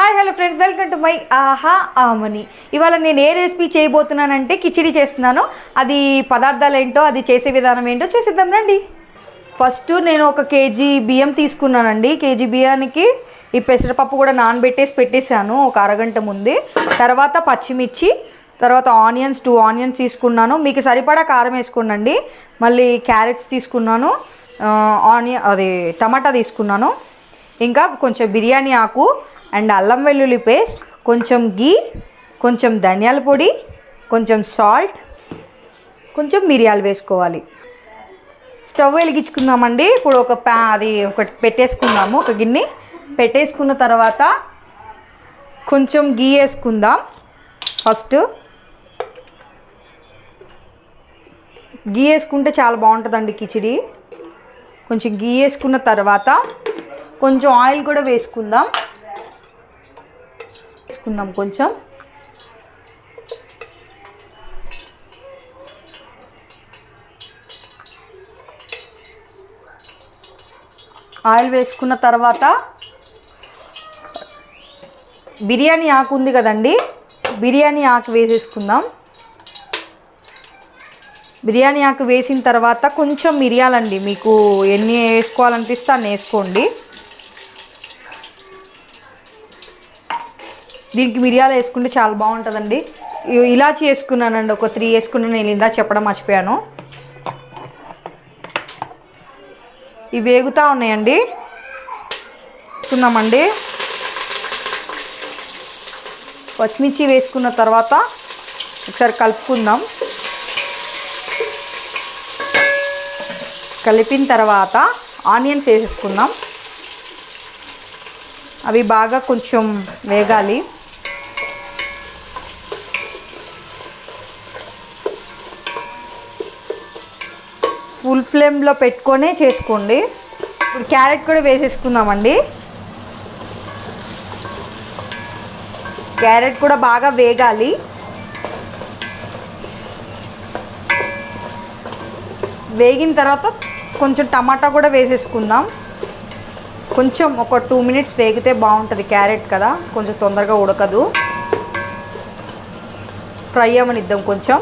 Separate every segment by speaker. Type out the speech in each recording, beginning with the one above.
Speaker 1: Hi hello friends welcome to my Aha Aamani ఇవాళ నేను ఏ recipe చేయబోతున్నానంటే khichdi చేస్తున్నాను. అది పదార్థాలు ఏంటో అది చేసే విధానం ఏంటో చేసిద్దాం రండి. ఫస్ట్ నేను ఒక కేజీ బియ్యం తీసుకున్నానండి. కేజీ బియ్యానికి ఈ పెసరపప్పు కూడా నానబెట్టేసి పెట్టేశాను ఒక అరగంట ముందే. తర్వాత పచ్చిమిర్చి తర్వాత ఆనియన్స్ టూ ఆనియన్స్ తీసుకున్నాను. మీకు సరిపడా కారం వేసుకోండి మళ్ళీ క్యారెట్స్ తీసుకున్నాను. ఆనియన్ అది టమాటా తీసుకున్నాను. ఇంకా కొంచెం బిర్యానీ ఆకు అండ్ అల్లం వెల్లుల్లి పేస్ట్ కొంచెం గీ కొంచెం ధనియాల పొడి కొంచెం సాల్ట్ కొంచెం మిరియాలు వేసుకోవాలి. స్టవ్ వెలిగించుకుందామండి. ఇప్పుడు ఒక ప్యా అది ఒకటి పెట్టేసుకుందాము. ఒక గిన్నె పెట్టేసుకున్న తర్వాత కొంచెం గీ వేసుకుందాం. ఫస్ట్ గీ వేసుకుంటే చాలా బాగుంటుందండి కిచిడి. కొంచెం గీ వేసుకున్న తర్వాత కొంచెం ఆయిల్ కూడా వేసుకుందాం. వేసుకుందాం కొంచెం. ఆయిల్ వేసుకున్న తర్వాత బిర్యానీ ఆకు ఉంది కదండి బిర్యానీ ఆకు వేసేసుకుందాం. బిర్యానీ ఆకు వేసిన తర్వాత కొంచెం మిరియాలండి మీకు ఎన్ని వేసుకోవాలనిపిస్తే అన్ని వేసుకోండి. దీనికి మిరియాలు వేసుకుంటే చాలా బాగుంటుందండి. ఇలాచి వేసుకున్నానండి ఒక త్రీ వేసుకున్నాను నేను ఇందా చెప్పడం మర్చిపోయాను. ఇవి వేగుతూ ఉన్నాయండి. వేసుకున్నామండి పచ్చిమిర్చి వేసుకున్న తర్వాత ఒకసారి కలుపుకుందాం. కలిపిన తర్వాత ఆనియన్స్ వేసేసుకుందాం. అవి బాగా కొంచెం వేగాలి. ఫుల్ ఫ్లేమ్లో పెట్టుకొనే చేసుకోండి. ఇప్పుడు క్యారెట్ కూడా వేసేసుకుందామండి. క్యారెట్ కూడా బాగా వేగాలి. వేగిన తర్వాత కొంచెం టమాటా కూడా వేసేసుకుందాం. కొంచెం ఒక టూ మినిట్స్ వేగితే బాగుంటుంది క్యారెట్ కదా. కొంచెం తొందరగా ఉడకదు. ఫ్రై అవ్వనిద్దాం కొంచెం.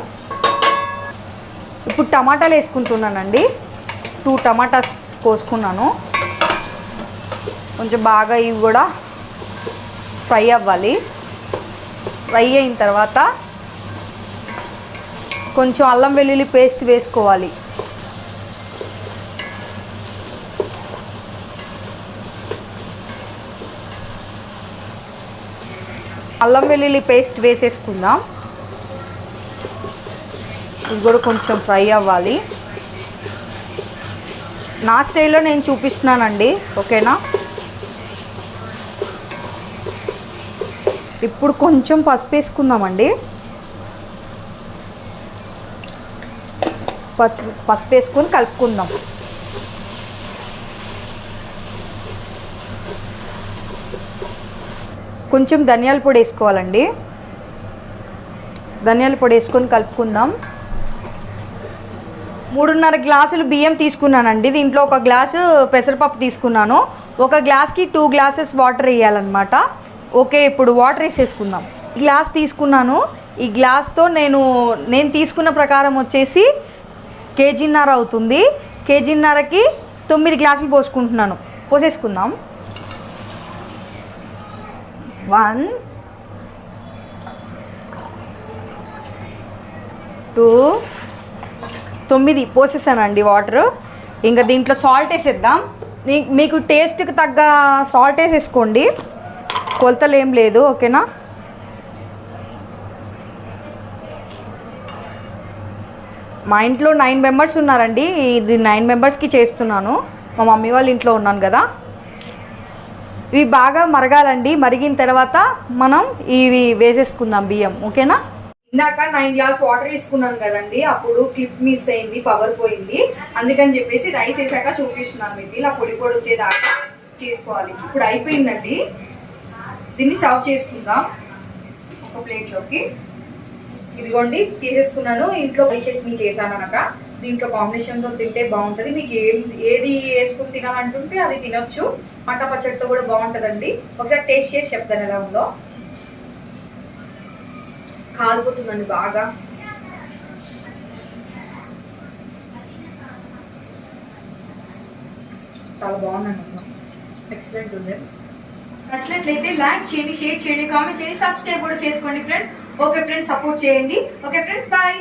Speaker 1: ఇప్పుడు టమాటాలు వేసుకుంటున్నానండి. టూ టమాటాస్ కోసుకున్నాను. కొంచెం బాగా ఇవి కూడా ఫ్రై అవ్వాలి. ఫ్రై అయిన తర్వాత కొంచెం అల్లం వెల్లుల్లి పేస్ట్ వేసుకోవాలి. అల్లం వెల్లుల్లి పేస్ట్ వేసేసుకుందాం. ఇది కూడా కొంచెం ఫ్రై అవ్వాలి. నా స్టైల్లో నేను చూపిస్తున్నానండి ఓకేనా? ఇప్పుడు కొంచెం పసుపు వేసుకుందామండి. పసుపు పసుపు వేసుకొని కలుపుకుందాం. కొంచెం ధనియాల పొడి వేసుకోవాలండి. ధనియాల పొడి వేసుకొని కలుపుకుందాం. మూడున్నర గ్లాసులు బియ్యం తీసుకున్నానండి. దీంట్లో ఒక గ్లాసు పెసరపప్పు తీసుకున్నాను. ఒక గ్లాస్కి టూ గ్లాసెస్ వాటర్ వేయాలన్నమాట. ఓకే ఇప్పుడు వాటర్ వేసేసుకుందాం. గ్లాస్ తీసుకున్నాను. ఈ గ్లాస్తో నేను నేను తీసుకున్న ప్రకారం వచ్చేసి కేజీన్నర అవుతుంది. కేజీన్నరకి తొమ్మిది గ్లాసులు పోసుకుంటున్నాను. పోసేసుకుందాం. వన్ టూ తొమ్మిది పోసేసానండి వాటర్. ఇంకా దీంట్లో సాల్ట్ వేసేద్దాం. మీకు టేస్ట్కి తగ్గ సాల్ట్ వేసేసుకోండి. కొలతలు ఏం లేదు ఓకేనా? మా ఇంట్లో నైన్ మెంబర్స్ ఉన్నారండి. ఇది నైన్ మెంబర్స్కి చేస్తున్నాను. మా మమ్మీ వాళ్ళ ఇంట్లో ఉన్నాను కదా. ఇవి బాగా మరగాలండి. మరిగిన తర్వాత మనం ఇవి వేసేసుకుందాం బియ్యం ఓకేనా? ఇందాక నైన్ గ్లాస్ వాటర్ తీసుకున్నాను కదండి అప్పుడు క్లిప్ మిస్ అయింది పవర్ పోయింది. అందుకని చెప్పేసి రైస్ వేసాక చూపిస్తున్నాను మీకు. ఇలా పొడి పొడి వచ్చేదాకా చేసుకోవాలి. ఇప్పుడు అయిపోయిందండి. దీన్ని సర్వ్ చేసుకుందాం. ఒక ప్లేట్లోకి ఇదిగోండి తీసేసుకున్నాను. ఇంట్లో చట్నీ చేశాను అనక. దీంట్లో కాంబినేషన్తో తింటే బాగుంటుంది. మీకు ఏం ఏది వేసుకుని తినాలంటుంటే అది తినొచ్చు. మట పచ్చడితో కూడా బాగుంటుందండి. ఒకసారి టేస్ట్ చేసి చెప్తాను ఎలా ఉందో. కాలిపోతున్నాను బాగా. చాలా బాగున్నాను అసలు. ఎక్సలెంట్ ఉంది. నచ్చినట్లయితే లైక్ చేయండి షేర్ చేయండి కామెంట్ చేయండి సబ్స్క్రైబ్ కూడా చేసుకోండి ఫ్రెండ్స్. ఓకే ఫ్రెండ్స్ సపోర్ట్ చేయండి. Okay friends bye.